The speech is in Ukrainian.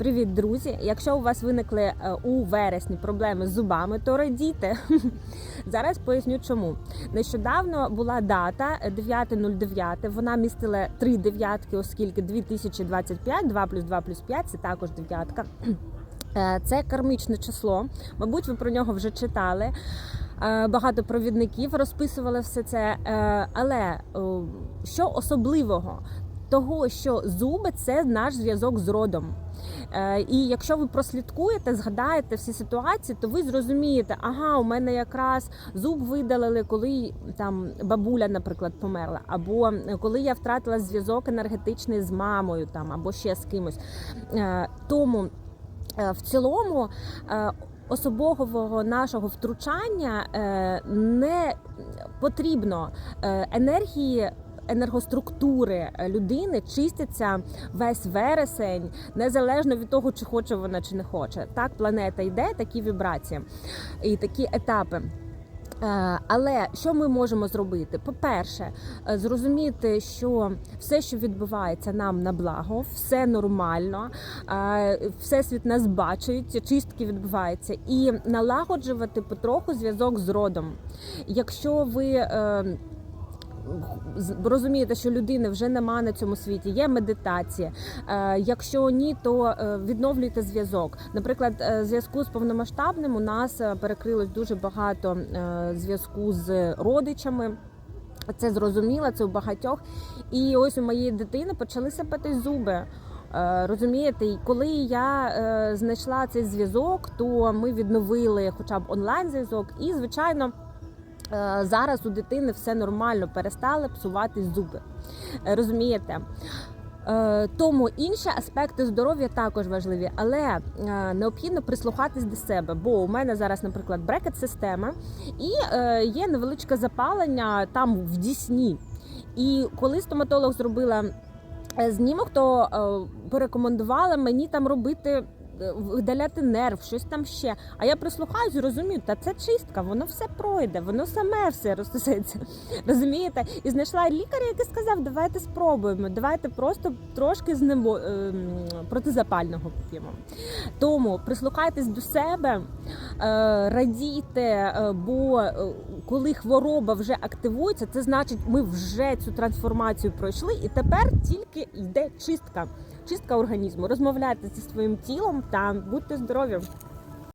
Привіт, друзі! Якщо у вас виникли е, у вересні проблеми з зубами, то радійте. Зараз поясню чому. Нещодавно була дата е, 9.09. Вона містила три дев'ятки, оскільки 2025, 2 плюс 2 плюс 5 це також дев'ятка. Е, Це кармічне число. Мабуть, ви про нього вже читали. Е, Багато провідників розписували все це. Е, Але що особливого? Того, що зуби це наш зв'язок з родом. Е, І якщо ви прослідкуєте, згадаєте всі ситуації, то ви зрозумієте, ага, у мене якраз зуб видалили, коли там бабуля, наприклад, померла, або коли я втратила зв'язок енергетичний з мамою, там або ще з кимось. Е, Тому е, в цілому. е, Особового нашого втручання е, не потрібно Е, енергії. Енергоструктури людини чистяться весь вересень, незалежно від того, чи хоче вона чи не хоче. Так планета йде, такі вібрації і такі етапи. Е, Але що ми можемо зробити? По-перше, е, зрозуміти, що все, що відбувається нам на благо, все нормально, е, всесвіт нас бачить, чистки відбуваються, і налагоджувати потроху зв'язок з родом. Якщо ви розумієте, що людини вже нема на цьому світі, є медитація. Е, Якщо ні, то е, відновлюйте зв'язок. Наприклад, е, зв'язку з повномасштабним у нас перекрилось дуже багато зв'язку з родичами. Це зрозуміло, це у багатьох. І ось у моєї дитини почали сипати зуби. Розумієте, і коли я знайшла цей зв'язок, то ми відновили хоча б онлайн зв'язок, і звичайно. Е, Зараз у дитини все нормально, перестали псувати зуби. Е, Розумієте? Е, Тому інші аспекти здоров'я також важливі, але необхідно прислухатись до себе. Бо у мене зараз, наприклад, брекет система і є невеличке запалення там в дісні. І коли стоматолог зробила знімок, то порекомендувала мені там робити. Е, Видаляти нерв, щось там ще. А я прислухаюсь розумію, та це чистка, воно все пройде, воно саме все розсосеться. Розумієте? І знайшла лікаря, який сказав, давайте спробуємо, давайте просто трошки з небо ем, протизапального поп'ємо. Тому прислухайтесь до себе, е, радійте, е, бо е, коли хвороба вже активується, це значить, ми вже цю трансформацію пройшли, і тепер тільки йде чистка. Чистка організму. Розмовляйте зі своїм тілом та будьте здорові.